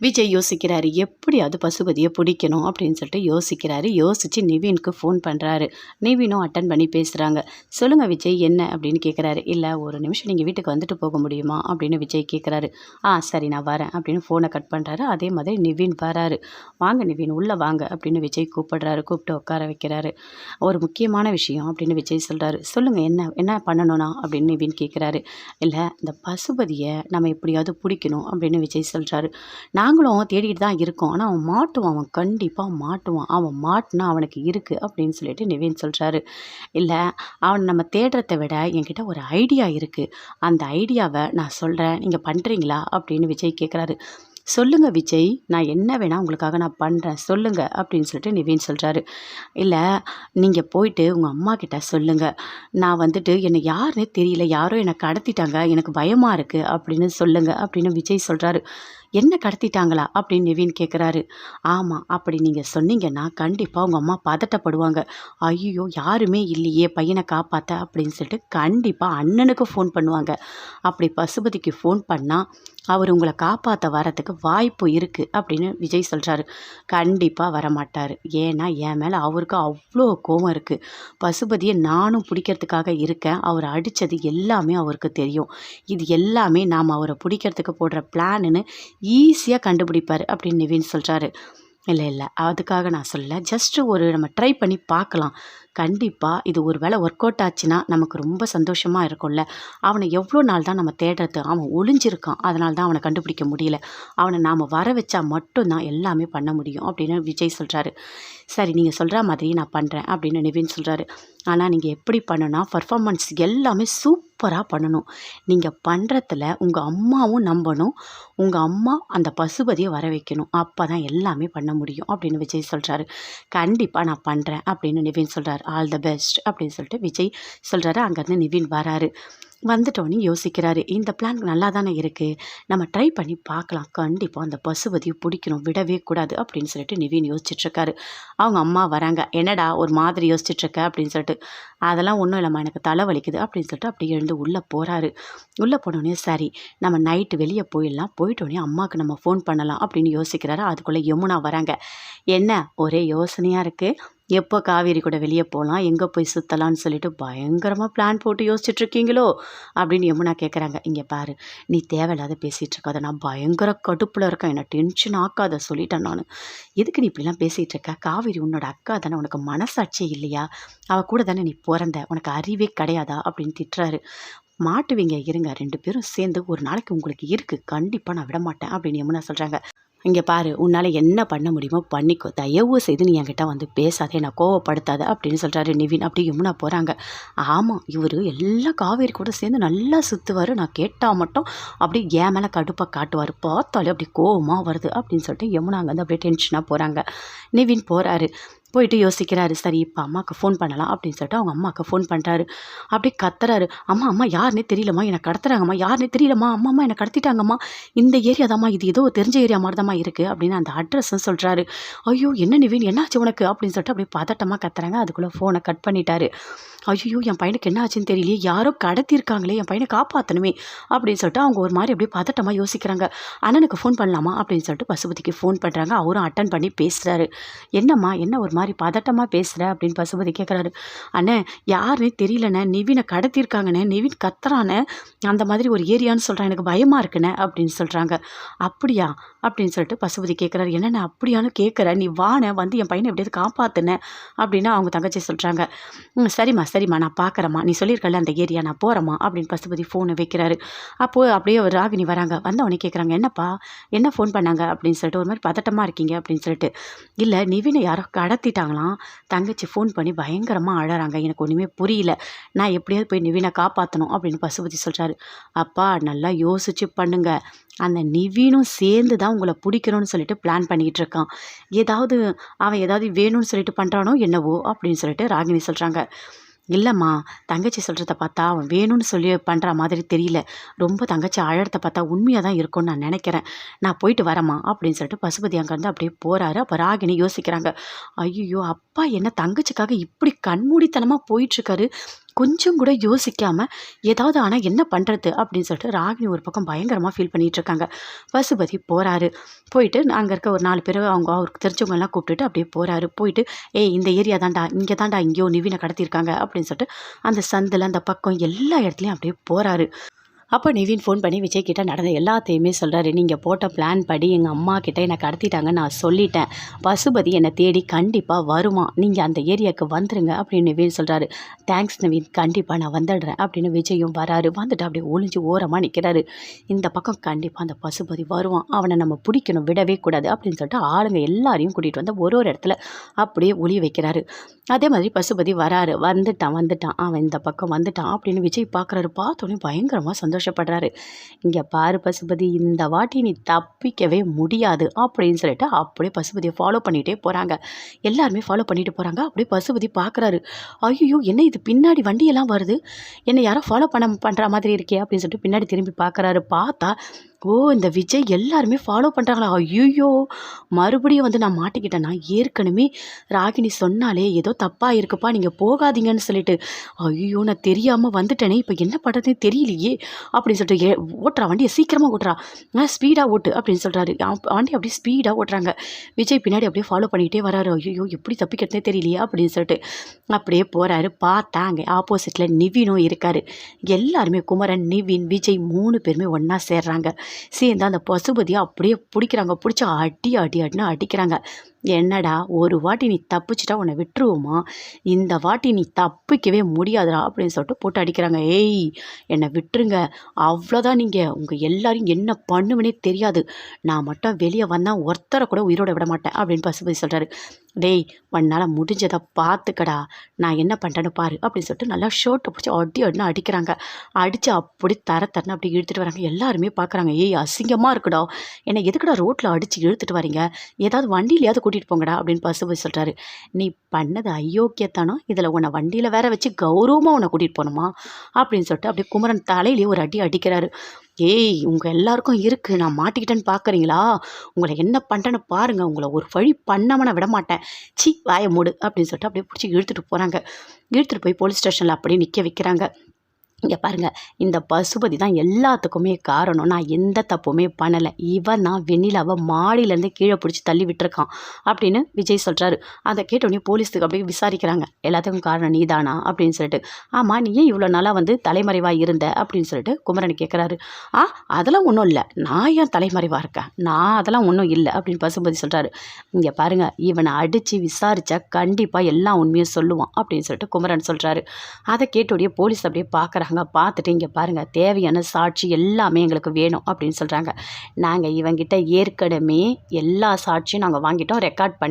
விஜய் யோசிக்கிறாரு எப்படியாவது பசுபதியை பிடிக்கணும்? அப்படின்னு சொல்லிட்டு யோசிக்கிறாரு. யோசித்து நிவினுக்கு ஃபோன் பண்ணுறாரு நிவினும் அட்டன் பண்ணி பேசுகிறாங்க சொல்லுங்கள் விஜய் என்ன? அப்படின்னு கேட்குறாரு இல்லை ஒரு நிமிஷம் நீங்கள் வீட்டுக்கு வந்துட்டு போக முடியுமா? அப்படின்னு விஜய் கேட்குறாரு ஆ சரி நான் வரேன் அப்படின்னு ஃபோனை கட் பண்ணுறாரு அதே மாதிரி நிவின் வராரு. வாங்க நிவின் உள்ளே வாங்க அப்படின்னு விஜய் கூப்பிடுறாரு. கூப்பிட்டு உட்கார வைக்கிறாரு. ஒரு முக்கியமான விஷயம் அப்படின்னு விஜய் சொல்கிறாரு சொல்லுங்கள் என்ன என்ன பண்ணணும்னா? அப்படின்னு நிவின் கேட்குறாரு இல்லை இந்த பசுபதியை நம்ம எப்படியாவது பிடிக்கணும் அப்படின்னு விஜய் சொல்கிறாரு நான் நாங்களும் தேடிட்டு தான் இருக்கோம். ஆனால் அவன் மாட்டுவான். அவன் கண்டிப்பாக மாட்டுவான். அவன் மாட்டினா அவனுக்கு இருக்குது அப்படின்னு சொல்லிட்டு நிவின் சொல்கிறாரு இல்லை அவன் நம்ம தேடுறத விட என்கிட்ட ஒரு ஐடியா இருக்குது அந்த ஐடியாவை நான் சொல்கிறேன் நீங்கள் பண்ணுறீங்களா அப்படின்னு விஜய் கேட்குறாரு சொல்லுங்கள் விஜய் நான் என்ன வேணால் உங்களுக்காக நான் பண்ணுறேன் சொல்லுங்கள் அப்படின்னு சொல்லிட்டு நிவின் சொல்கிறாரு இல்லை நீங்கள் போயிட்டு உங்கள் அம்மா கிட்ட சொல்லுங்கள் நான் வந்துட்டு என்னை யாருன்னே தெரியல. யாரோ என்னை கடத்திட்டாங்க. எனக்கு பயமாக இருக்குது அப்படின்னு சொல்லுங்கள் அப்படின்னு விஜய் சொல்கிறாரு என்ன கடத்திட்டாங்களா? அப்படின்னு நிவின் கேட்குறாரு ஆமாம் அப்படி நீங்கள் சொன்னீங்கன்னா கண்டிப்பாக உங்கள் அம்மா பதட்டப்படுவாங்க. ஐயோ யாருமே இல்லையே பையனை காப்பாற்ற அப்படின்னு சொல்லிட்டு கண்டிப்பாக அண்ணனுக்கு ஃபோன் பண்ணுவாங்க. அப்படி பசுபதிக்கு ஃபோன் பண்ணால் அவர் உங்களை காப்பாற்ற வரத்துக்கு வாய்ப்பு இருக்குது அப்படின்னு விஜய் சொல்கிறாரு கண்டிப்பாக வரமாட்டார். ஏன்னா என் மேலே அவருக்கு அவ்வளோ கோவம் இருக்குது பசுபதியை நானும் பிடிக்கிறதுக்காக இருக்கேன். அவர் அடித்தது எல்லாமே அவருக்கு தெரியும். இது எல்லாமே நாம் அவரை பிடிக்கிறதுக்கு போடுற பிளான்னு ஈஸியாக கண்டுபிடிப்பார் அப்படின்னு நிவின் சொல்கிறாரு இல்லை இல்லை. அதுக்காக நான் சொல்ல ஜஸ்ட்டு ஒரு நம்ம ட்ரை பண்ணி பார்க்கலாம். கண்டிப்பாக இது ஒரு வேளை ஒர்க் அவுட் ஆச்சுன்னா நமக்கு ரொம்ப சந்தோஷமாக இருக்கும்ல. அவனை எவ்வளோ நாள் தான் நம்ம தேடுறது? அவன் ஒளிஞ்சிருக்கான். அதனால தான் அவனை கண்டுபிடிக்க முடியல. அவனை நாம் வர வச்சா மட்டும்தான் எல்லாமே பண்ண முடியும் அப்படின்னு விஜய் சொல்கிறாரு சரி நீங்கள் சொல்கிற மாதிரி நான் பண்ணுறேன் அப்படின்னு நிவின் சொல்கிறாரு ஆனால் நீங்கள் எப்படி பண்ணணும்னா பர்ஃபார்மன்ஸ் எல்லாமே சூப்பராக பண்ணணும். நீங்கள் பண்ணுறதுல உங்கள் அம்மாவும் நம்பணும். உங்கள் அம்மா அந்த பசுபதியை வர வைக்கணும். அப்போ தான் எல்லாமே பண்ண முடியும் அப்படின்னு விஜய் சொல்கிறாரு கண்டிப்பாக நான் பண்ணுறேன் அப்படின்னு நிவின் சொல்கிறார் ஆல் த பெஸ்ட் அப்படின்னு சொல்லிட்டு விஜய் சொல்கிறாரு அங்கேருந்து நிவின் வராரு. வந்துட்டோன்னே யோசிக்கிறாரு இந்த பிளான் நல்லா தானே இருக்குது நம்ம ட்ரை பண்ணி பார்க்கலாம். கண்டிப்பாக அந்த பசுபதியை பிடிக்கணும். விடவே கூடாது அப்படின்னு சொல்லிட்டு நிவின் யோசிச்சுட்ருக்காரு. அவங்க அம்மா வராங்க. என்னடா ஒரு மாதிரி யோசிச்சுட்ருக்க? அப்படின்னு சொல்லிட்டு. அதெல்லாம் ஒன்றும் இல்லைம்மா. எனக்கு தலை வலிக்குது அப்படின்னு சொல்லிட்டு அப்படியே எழுந்து உள்ளே போகிறாரு உள்ளே போனோடனே சரி நம்ம நைட்டு வெளியே போயிடலாம். போயிட்டோடனே அம்மாவுக்கு நம்ம ஃபோன் பண்ணலாம். அப்படின்னு யோசிக்கிறாரு. அதுக்குள்ளே யமுனா வராங்க. என்ன? ஒரே யோசனையாக இருக்குது எப்போ காவேரி கூட வெளியே போகலாம் எங்கே போய் சுற்றலான்னு சொல்லிட்டு பயங்கரமாக பிளான் போட்டு யோசிச்சுட்டு இருக்கீங்களோ அப்படின்னு யமுனா கேட்குறாங்க இங்கே பாரு நீ தேவையில்லாத பேசிகிட்டு இருக்காத. நான் பயங்கர கடுப்பில் இருக்கேன். என்னை டென்ஷன் ஆக்காத சொல்லிட்டேன் நான். எதுக்கு நீ இப்படிலாம் பேசிகிட்டு இருக்க? காவேரி உன்னோட அக்கா தானே உனக்கு மனசாட்சியே இல்லையா? அவள் கூட தானே நீ பிறந்த. உனக்கு அறிவே கிடையாதா? அப்படின்னு திட்டுறாரு. மாட்டுவீங்க இருங்க. ரெண்டு பேரும் சேர்ந்து ஒரு நாளைக்கு உங்களுக்கு இருக்குது கண்டிப்பாக நான் விட மாட்டேன் அப்படின்னு யமுனா சொல்கிறாங்க இங்கே பாரு உன்னால் என்ன பண்ண முடியுமோ பண்ணிக்கோ. தயவு செய்து நீ என்கிட்ட வந்து பேசாதே என்னை கோவப்படுத்தாத அப்படின்னு சொல்கிறாரு நிவின். அப்படி யமுனா போகிறாங்க ஆமாம் இவர் எல்லா காவேரி கூட சேர்ந்து நல்லா சுற்றுவார் நான் கேட்டால் மட்டும் அப்படியே ஏன் மேலே கடுப்பாக காட்டுவார். பார்த்தாலே அப்படி கோவமாக வருது அப்படின்னு சொல்லிட்டு யமுனா அங்கே வந்து அப்படியே டென்ஷனாக போகிறாங்க நிவின் போகிறாரு போயிட்டு யோசிக்கிறாரு சரி இப்போ அம்மாவுக்கு ஃபோன் பண்ணலாம் அப்படின்னு சொல்லிட்டு அவங்க அம்மாவுக்கு ஃபோன் பண்ணுறாரு அப்படியே கத்துறாரு. அம்மா அம்மா யாருன்னே தெரியலம்மா என்னை கடத்துறாங்கம்மா யாருன்னே தெரியலம்மா அம்மா அம்மா என்னை கடத்திட்டாங்கம்மா இந்த ஏரியா தாம்மா இது ஏதோ தெரிஞ்ச ஏரியா மாதிரி தாம்மா இருக்குது அப்படின்னு அந்த அட்ரஸும் சொல்கிறாரு ஐயோ என்ன நிவின் என்னாச்சு உனக்கு? அப்படின்னு சொல்லிட்டு அப்படியே பதட்டமாக கத்துறாங்க. அதுக்குள்ளே ஃபோனை கட் பண்ணிட்டாரு. ஐயோ என் பையனுக்கு என்ன ஆச்சுன்னு தெரியலையே யாரோ கடத்திருக்காங்களே என் பையனை காப்பாற்றணுமே அப்படின்னு சொல்லிட்டு அவங்க ஒரு மாதிரி அப்படியே பதட்டமாக யோசிக்கிறாங்க. அண்ணனுக்கு ஃபோன் பண்ணலாமா? அப்படின்னு சொல்லிட்டு பசுபதிக்கு ஃபோன் பண்ணுறாங்க அவரும் அட்டன் பண்ணி பேசுகிறாரு என்னம்மா என்ன ஒரு மாதிரி பதட்டமாக பேசுகிற அப்படின்னு பசுபதி கேட்குறாரு அண்ணே யாருன்னு தெரியலண்ணே. நிவினை கடத்திருக்காங்கண்ணே நிவின் கத்துறானே. அந்த மாதிரி ஒரு ஏரியான்னு சொல்கிறான் எனக்கு பயமாக இருக்குண்ணே அப்படின்னு சொல்கிறாங்க அப்படியா? அப்படின்னு சொல்லிட்டு பசுபதி கேட்குறாரு என்னண்ணே அப்படியான்னு கேட்குற நீ வானே வந்து என் பையனை எப்படியாவது காப்பாற்றுனேன் அப்படின்னு அவங்க தங்கச்சி சொல்கிறாங்க ம் சரிம்மா சரிம்மா. நான் பார்க்குறேம்மா நீ சொல்லியிருக்கல அந்த ஏரியா நான் போகிறேம்மா அப்படின்னு பசுபதி ஃபோனை வைக்கிறாரு. அப்போது அப்படியே ஒரு ராகினி வராங்க. வந்தவனே கேட்குறாங்க என்னப்பா? என்ன ஃபோன் பண்ணாங்க? அப்படின்னு சொல்லிட்டு ஒரு மாதிரி பதட்டமாக இருக்கீங்க. அப்படின்னு சொல்லிட்டு இல்லை நிவினை யாரோ கடத்தி கடத்திட்டாங்களாம் தங்கச்சி ஃபோன் பண்ணி பயங்கரமாக அழறாங்க. எனக்கு ஒன்றுமே புரியல. நான் எப்படியாவது போய் நிவினை காப்பாற்றணும் அப்படின்னு பசுபதி சொல்கிறாரு அப்பா நல்லா யோசிச்சு பண்ணுங்க. அந்த நிவினும் சேர்ந்து தான் உங்களை பிடிக்கணும்னு சொல்லிட்டு பிளான் பண்ணிகிட்டு இருக்கான். ஏதாவது அவன் ஏதாவது வேணும்னு சொல்லிட்டு பண்ணுறானோ என்னவோ அப்படின்னு சொல்லிட்டு ராகினி சொல்கிறாங்க இல்லைம்மா தங்கச்சி சொல்கிறத பார்த்தா அவன் வேணும்னு சொல்லி பண்ணுற மாதிரி தெரியல. ரொம்ப தங்கச்சி ஆழத்தை பார்த்தா உண்மையாக தான் இருக்கும்னு நான் நினைக்கிறேன். நான் போயிட்டு வரேம்மா அப்படின்னு சொல்லிட்டு பசுபதி அங்கேருந்து அப்படியே போகிறாரு அப்போ ராகினி யோசிக்கிறாங்க ஐயோ அப்பா என்ன தங்கச்சிக்காக இப்படி கண்மூடித்தனமாக போயிட்டுருக்காரு கொஞ்சம் கூட யோசிக்காமல் ஏதாவது ஆனால் என்ன பண்ணுறது அப்படின்னு சொல்லிட்டு ராகினி ஒரு பக்கம் பயங்கரமாக ஃபீல் பண்ணிகிட்டு இருக்காங்க. பசுபதி போகிறாரு போயிட்டு அங்கே இருக்க ஒரு நாலு பேர் அவங்க அவருக்கு தெரிஞ்சவங்கெல்லாம் கூப்பிட்டுட்டு அப்படியே போகிறாரு போயிட்டு ஏய் இந்த ஏரியா தான்டா இங்கே தான்டா இங்கேயோ நிவினை கடத்தியிருக்காங்க. அப்படின்னு சொல்லிட்டு அந்த சந்தில் அந்த பக்கம் எல்லா இடத்துலையும் அப்படியே போகிறாரு அப்போ நிவின் ஃபோன் பண்ணி விஜய் கிட்ட நடந்த எல்லாத்தையுமே சொல்கிறாரு நீங்கள் போட்ட பிளான் படி எங்கள் அம்மா கிட்ட என்னை கடத்திட்டாங்க நான் சொல்லிட்டேன். பசுபதி என்னை தேடி கண்டிப்பாக வருவான் நீங்கள் அந்த ஏரியாவுக்கு வந்துருங்க அப்படின்னு நிவின் சொல்கிறாரு தேங்க்ஸ் நிவின். கண்டிப்பாக நான் வந்துடுறேன் அப்படின்னு விஜயும் வராரு. வந்துட்டு அப்படியே ஒளிஞ்சு ஓரமாக நிற்கிறாரு இந்த பக்கம் கண்டிப்பாக அந்த பசுபதி வருவான். அவனை நம்ம பிடிக்கணும். விடவே கூடாது அப்படின்னு சொல்லிட்டு ஆளுங்க எல்லாரையும் கூட்டிகிட்டு வந்து ஒரு ஒரு இடத்துல அப்படியே ஒளி வைக்கிறாரு. அதே மாதிரி பசுபதி வராரு. வந்துட்டான் வந்துட்டான். அவன் இந்த பக்கம் வந்துட்டான் அப்படின்னு விஜய் பார்க்குறாரு பார்த்தோன்னே பயங்கரமாக சந்தோஷப்படுறாரு. இங்கே பாரு பசுபதி இந்த வாட்டி நீ தப்பிக்கவே முடியாது அப்படின்னு சொல்லிட்டு அப்படியே பசுபதியை ஃபாலோ பண்ணிகிட்டே போகிறாங்க எல்லாருமே ஃபாலோ பண்ணிட்டு போகிறாங்க அப்படியே பசுபதி பார்க்குறாரு ஐயோ என்ன இது? பின்னாடி வண்டியெல்லாம் வருது? என்னை யாரோ ஃபாலோ பண்ண பண்ணுற மாதிரி இருக்கே அப்படின்னு சொல்லிட்டு பின்னாடி திரும்பி பார்க்குறாரு பார்த்தா ஓ இந்த விஜய் எல்லாருமே ஃபாலோ பண்ணுறாங்களா ஐயோ மறுபடியும் வந்து நான் மாட்டிக்கிட்டேன்னா ஏற்கனவே ராகினி சொன்னாலே ஏதோ தப்பாக இருக்குப்பா நீங்கள் போகாதீங்கன்னு சொல்லிட்டு. ஐயோ நான் தெரியாமல் வந்துட்டேனே இப்போ என்ன பண்ணுறதுன்னு தெரியலையே அப்படின்னு சொல்லிட்டு ஏ ஓட்டுறா வண்டியை சீக்கிரமாக ஓட்டுறா. நான் ஸ்பீடாக ஓட்டு அப்படின்னு சொல்கிறாரு வண்டி அப்படியே ஸ்பீடாக ஓட்டுறாங்க. விஜய் பின்னாடி அப்படியே ஃபாலோ பண்ணிக்கிட்டே வராரு. ஐயோ எப்படி தப்பிக்கிறதே தெரியலையே அப்படின்னு சொல்லிட்டு. அப்படியே போகிறாரு பார்த்தா அங்கே ஆப்போசிட்டில் நிவினும் இருக்கார். எல்லாருமே குமரன் நிவின் விஜய் மூணு பேருமே ஒன்றா சேர்றாங்க. சேர்ந்து அந்த பசுபதியை அப்படியே பிடிக்கிறாங்க. பிடிச்சி அடி அடி அடின்னு அடிக்கிறாங்க. என்னடா ஒரு வாட்டி நீ தப்பிச்சிட்டா உன்னை விட்டுருவோமா? இந்த வாட்டி நீ தப்பிக்கவே முடியாதுடா அப்படின்னு சொல்லிட்டு போட்டு அடிக்கிறாங்க. ஏய் என்னை விட்டுருங்க. அவ்வளோதான் நீங்கள் உங்கள் எல்லாரையும் என்ன பண்ணுவேனே தெரியாது. நான் மட்டும் வெளியே வந்தால் ஒருத்தரை கூட உயிரோட விட மாட்டேன் அப்படின்னு பசுபதி சொல்கிறாரு டேய் உன்னால் முடிஞ்சதை பார்த்துக்கடா நான் என்ன பண்ணுறேன்னு பாரு அப்படின்னு சொல்லிட்டு நல்லா ஷர்ட்டை பிடிச்சி அடி அடினா அடிக்கிறாங்க. அடித்து அப்படி தர தரன்னு அப்படி இழுத்துட்டு வராங்க. எல்லாருமே பார்க்குறாங்க ஏய் அசிங்கமாக இருக்குடா. என்னை எதுக்குடா ரோட்டில் அடித்து இழுத்துட்டு வரீங்க ஏதாவது வண்டியிலையாவது கூட்டிகிட்டு போங்கடா அப்படின்னு பசுபதி சொல்கிறாரு நீ பண்ணது அயோக்கியத்தானோ இதில் உன்னை வண்டியில் வேற வச்சு கௌரவமாக உன்னை கூட்டிகிட்டு போகணுமா? அப்படின்னு சொல்லிட்டு அப்படியே குமரன் தலையிலேயே ஒரு அடி அடிக்கிறாரு. ஏய் உங்கள் எல்லாருக்கும் இருக்குது நான் மாட்டிக்கிட்டேன்னு பார்க்குறீங்களா உங்களை என்ன பண்ணுறேன்னு பாருங்கள் உங்களை ஒரு வழி பண்ணாமல் நான் விட மாட்டேன் சி வாய மூடு அப்படின்னு சொல்லிட்டு அப்படியே பிடிச்சி இழுத்துட்டு போகிறாங்க இழுத்துட்டு போய் போலீஸ் ஸ்டேஷனில் அப்படியே நிற்க வைக்கிறாங்க. இங்கே பாருங்கள் இந்த பசுபதி தான் எல்லாத்துக்குமே காரணம். நான் எந்த தப்புமே பண்ணலை. இவன் நான் வெண்ணிலாவை மாடியிலேருந்து கீழே பிடிச்சி தள்ளி விட்டுருக்கான் அப்படின்னு விஜய் சொல்கிறாரு அதை கேட்டோடனே போலீஸுக்கு அப்படியே விசாரிக்கிறாங்க. எல்லாத்துக்கும் காரணம் நீ தானா அப்படின்னு சொல்லிட்டு ஆமாம் நீ ஏன் இவ்வளோ நாளாக வந்து தலைமறைவாக இருந்த? அப்படின்னு சொல்லிட்டு குமரன் கேட்குறாரு ஆ அதெல்லாம் ஒன்றும் இல்லை. நான் ஏன் தலைமறைவாக இருக்கேன்? நான் அதெல்லாம் ஒன்றும் இல்லை அப்படின்னு பசுபதி சொல்கிறாரு இங்கே பாருங்கள் இவனை அடித்து விசாரித்தா கண்டிப்பாக எல்லா உண்மையும் சொல்லுவான் அப்படின்னு சொல்லிட்டு குமரன் சொல்கிறாரு அதை கேட்டோடைய போலீஸ் அப்படியே பார்க்குறாங்க பார்க்குறாங்க பார்த்துட்டு இங்கே பாருங்கள் தேவையான சாட்சி எல்லாமே எங்களுக்கு வேணும் அப்படின்னு சொல்கிறாங்க நாங்கள் இவங்கிட்ட ஏற்கனவே எல்லா சாட்சியும் நாங்கள் வாங்கிட்டோம் ரெக்கார்ட் பண்ணி